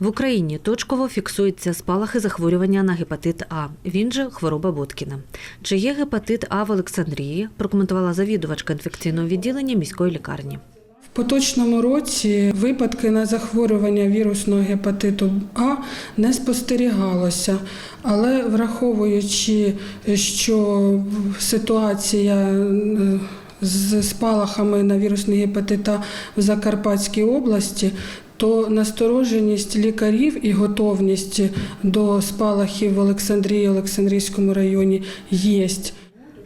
В Україні точково фіксуються спалахи захворювання на гепатит А. Він же хвороба Боткіна. Чи є гепатит А в Олександрії? Прокоментувала завідувачка інфекційного відділення міської лікарні. В поточному році випадки на захворювання вірусного гепатиту А не спостерігалося, але враховуючи, що ситуація е, з спалахами на вірусний гепатит А в Закарпатській області, то настороженість лікарів і готовність до спалахів в Олександрії, Олександрійському районі є.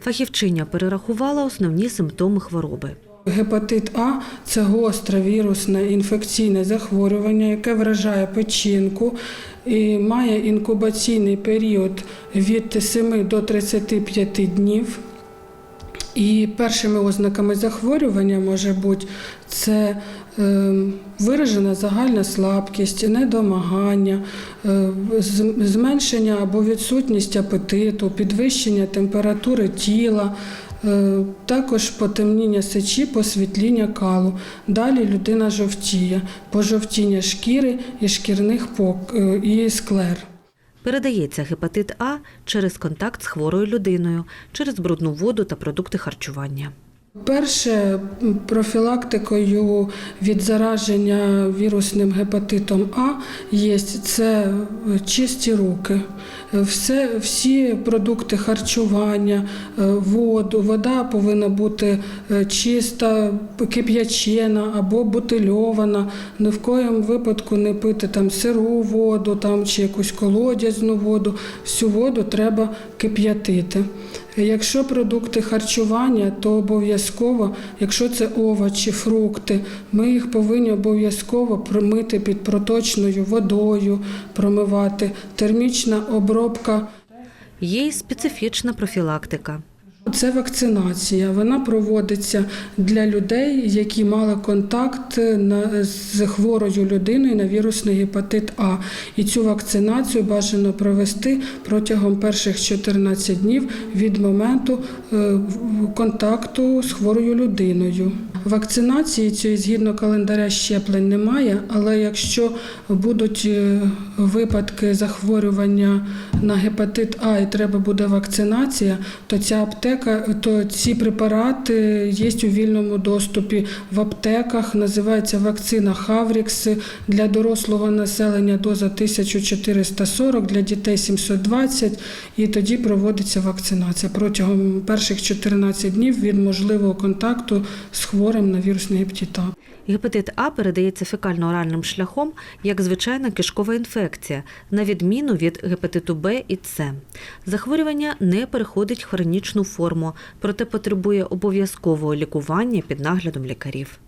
Фахівчиня перерахувала основні симптоми хвороби. Гепатит А це гостре вірусне інфекційне захворювання, яке вражає печінку і має інкубаційний період від 7 до 35 днів. І першими ознаками захворювання може бути це е, виражена загальна слабкість, недомагання, е, зменшення або відсутність апетиту, підвищення температури тіла, е, також потемніння сечі, посвітління калу. Далі людина жовтіє, пожовтіння шкіри і шкірних пок е, і склер. Передається гепатит А через контакт з хворою людиною, через брудну воду та продукти харчування. Перше профілактикою від зараження вірусним гепатитом А є це е, чисті руки. Все, всі продукти харчування, е, воду, вода повинна бути е, чиста, кип'ячена або бутильована. Ні в коєму випадку не пити там сиру воду там, чи якусь колодязну воду. Всю воду треба кип'ятити. Якщо продукти харчування, то обов'язково, якщо це овочі, фрукти, ми їх повинні обов'язково промити під проточною водою, промивати. Термічна обробка Є й специфічна профілактика. Це вакцинація. Вона проводиться для людей, які мали контакт на- з хворою людиною на вірусний гепатит А. І цю вакцинацію бажано провести протягом перших 14 днів від моменту е, контакту з хворою людиною. Вакцинації цієї згідно календаря щеплень немає, але якщо будуть е, випадки захворювання на гепатит А і треба буде вакцинація, то ця аптека, то ці препарати є у вільному доступі в аптеках. Називається вакцина Хаврікс для дорослого населення доза 1440, для дітей 720, і тоді проводиться вакцинація протягом перших 14 днів від можливого контакту з хворим на вірусний гепатит. Гепатит А передається фекально-оральним шляхом як звичайна кишкова інфекція, на відміну від гепатиту Б і С. Захворювання не переходить хронічну форму, проте потребує обов'язкового лікування під наглядом лікарів.